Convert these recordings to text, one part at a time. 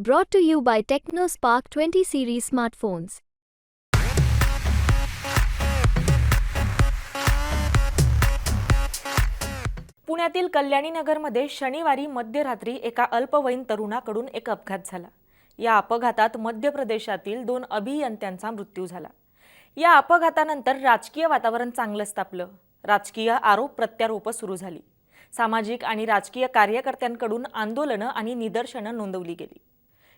Brought to you by TechnoSpark 20 series smartphones. पुण्यातील कल्याणी नगरमध्ये शनिवारी मध्यरात्री एका अल्पवयीन तरुणाकडून एक अपघात झाला. या अपघातात मध्य प्रदेशातील दोन अभियंत्यांचा मृत्यू झाला. या अपघातानंतर राजकीय वातावरण चांगलंच तापलं राजकीय आरोप प्रत्यारोप सुरू झाली. सामाजिक आणि राजकीय कार्यकर्त्यांकडून आंदोलनं आणि निदर्शनं नोंदवली गेली.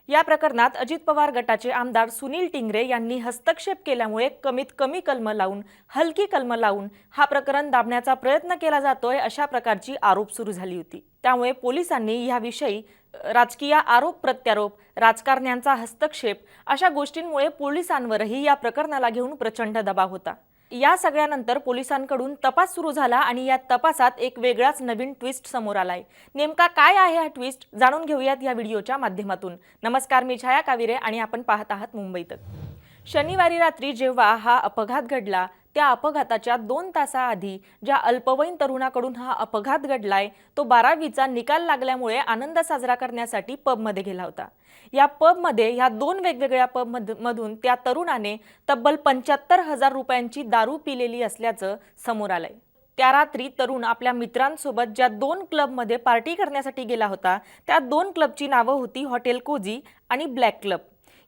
या प्रकरणात अजित पवार गटाचे आमदार सुनील टिंगरे यांनी हस्तक्षेप केल्यामुळे कमीत कमी कलम लावून हलकी कलम लावून हा प्रकरण दाबण्याचा प्रयत्न केला जातोय अशा प्रकारची आरोप सुरू झाली होती. त्यामुळे पोलिसांनी याविषयी राजकीय आरोप प्रत्यारोप राजकारण्यांचा हस्तक्षेप अशा गोष्टींमुळे पोलिसांवरही या प्रकरणाला घेऊन प्रचंड दबाव होता. या सगळ्यानंतर पोलिसांकडून तपास सुरू झाला आणि या तपासात एक वेगळाच नवीन ट्विस्ट समोर आलाय. नेमका काय आहे हा ट्विस्ट जाणून घेऊयात या व्हिडिओच्या माध्यमातून. नमस्कार मी छाया काविरे आणि आपण पाहत आहात मुंबईत शनिवारी रात्री जेव्हा हा अपघात घडला त्या अपघाताच्या दोन तासाआधी ज्या अल्पवयीन तरुणाकडून हा अपघात घडलाय तो बारावीचा निकाल लागल्यामुळे आनंद साजरा करण्यासाठी पबमध्ये गेला होता. या पबमध्ये ह्या दोन वेगवेगळ्या पबमधून त्या तरुणाने तब्बल पंच्याहत्तर हजार रुपयांची दारू पिलेली असल्याचं समोर आलंय. त्या रात्री तरुण आपल्या मित्रांसोबत ज्या दोन क्लबमध्ये पार्टी करण्यासाठी गेला होता त्या दोन क्लबची नावं होती हॉटेल कोजी आणि ब्लॅक क्लब.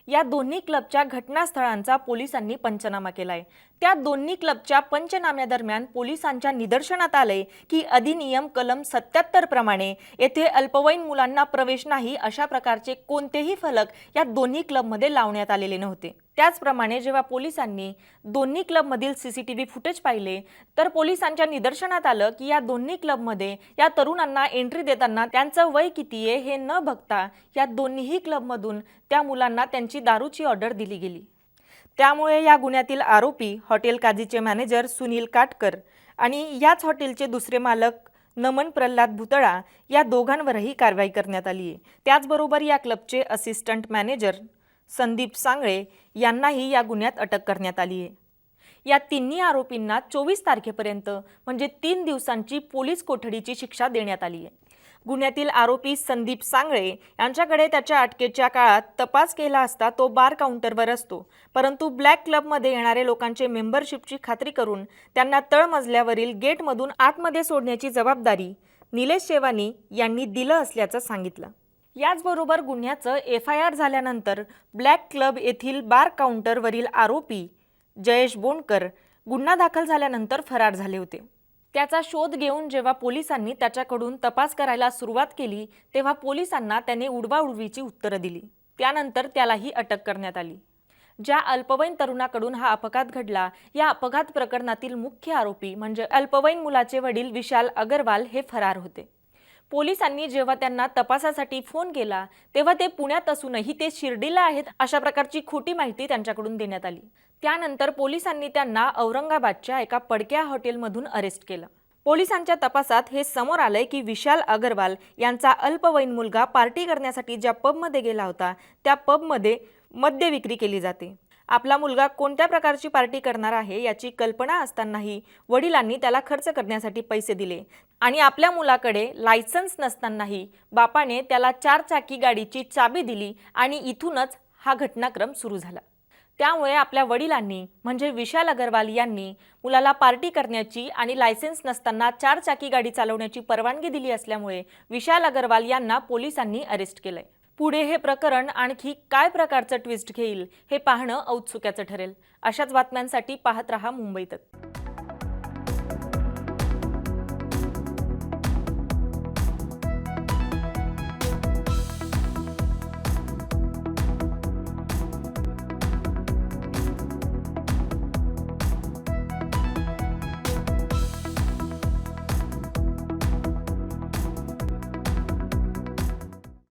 या दोन्ही क्लबच्या घटनास्थळांचा पोलिसांनी पंचनामा केलाय. त्या दोन्ही क्लबच्या पंचनाम्यादरम्यान पोलिसांच्या निदर्शनात आले की अधिनियम कलम सत्याहत्तर प्रमाणे येथे अल्पवयीन मुलांना प्रवेश नाही अशा प्रकारचे कोणतेही फलक या दोन्ही क्लबमध्ये लावण्यात आलेले नव्हते. त्याचप्रमाणे जेव्हा पोलिसांनी दोन्ही क्लबमधील C C T V footage पाहिले तर पोलिसांच्या निदर्शनात आलं की या दोन्ही क्लबमध्ये या तरुणांना एंट्री देताना त्यांचं वय किती आहे हे न बघता या दोन्हीही क्लबमधून त्या मुलांना त्यांची दारूची ऑर्डर दिली गेली. त्यामुळे या गुन्ह्यातील आरोपी हॉटेल काझीचे मॅनेजर सुनील काटकर आणि याच हॉटेलचे दुसरे मालक नमन प्रल्हाद भुतळा या दोघांवरही कारवाई करण्यात आली आहे त्याचबरोबर या क्लबचे असिस्टंट मॅनेजर संदीप सांगळे यांनाही या गुन्ह्यात अटक करण्यात आली आहे. या तिन्ही आरोपींना चोवीस तारखेपर्यंत म्हणजे तीन दिवसांची पोलीस कोठडीची शिक्षा देण्यात आली आहे. गुन्ह्यातील आरोपी संदीप सांगळे यांच्याकडे त्याच्या अटकेच्या काळात तपास केला असता तो बार काउंटरवर असतो. परंतु ब्लॅक क्लबमध्ये येणारे लोकांचे मेंबरशिपची खात्री करून त्यांना तळमजल्यावरील गेटमधून आतमध्ये सोडण्याची जबाबदारी निलेश शेवानी यांनी दिलं असल्याचं सांगितलं. याचबरोबर गुन्ह्याचं एफ आय आर झाल्यानंतर ब्लॅक क्लब येथील बार काउंटरवरील आरोपी जयेश बोंडकर गुन्हा दाखल झाल्यानंतर फरार झाले होते. त्याचा शोध घेऊन जेव्हा पोलिसांनी त्याच्याकडून तपास करायला सुरुवात केली तेव्हा पोलिसांना त्याने उडवाउडवीची उत्तरं दिली. त्यानंतर त्यालाही अटक करण्यात आली. ज्या अल्पवयीन तरुणाकडून हा अपघात घडला या अपघात प्रकरणातील मुख्य आरोपी म्हणजे अल्पवयीन मुलाचे वडील विशाल अगरवाल हे फरार होते. पोलिसांनी जेव्हा त्यांना तपासासाठी फोन केला तेव्हा ते पुण्यात असूनही ते शिर्डीला आहेत अशा प्रकारची खोटी माहिती त्यांच्याकडून देण्यात आली. त्यानंतर पोलिसांनी त्यांना औरंगाबादच्या एका पडक्या हॉटेलमधून अरेस्ट केलं. पोलिसांच्या तपासात हे समोर आलंय की विशाल अगरवाल यांचा अल्पवयीन मुलगा पार्टी करण्यासाठी ज्या पबमध्ये गेला होता त्या पबमध्ये मद्य विक्री केली जाते. आपला मुलगा कोणत्या प्रकारची पार्टी करणार आहे याची कल्पना असतानाही वडिलांनी त्याला खर्च करण्यासाठी पैसे दिले. आणि आपल्या मुलाकडे लायसन्स नसतानाही बापाने त्याला चार चाकी गाडीची चाबी दिली आणि इथूनच हा घटनाक्रम सुरू झाला. त्यामुळे आपल्या वडिलांनी म्हणजे विशाल अगरवाल यांनी मुलाला पार्टी करण्याची आणि लायसन्स नसताना चार चाकी गाडी चालवण्याची परवानगी दिली असल्यामुळे विशाल अगरवाल यांना पोलिसांनी अरेस्ट केलंय. पुढे हे प्रकरण आणखी काय प्रकारचं ट्विस्ट घेईल हे पाहणं औत्सुक्याचं ठरेल. अशाच बातम्यांसाठी पाहत रहा मुंबईतच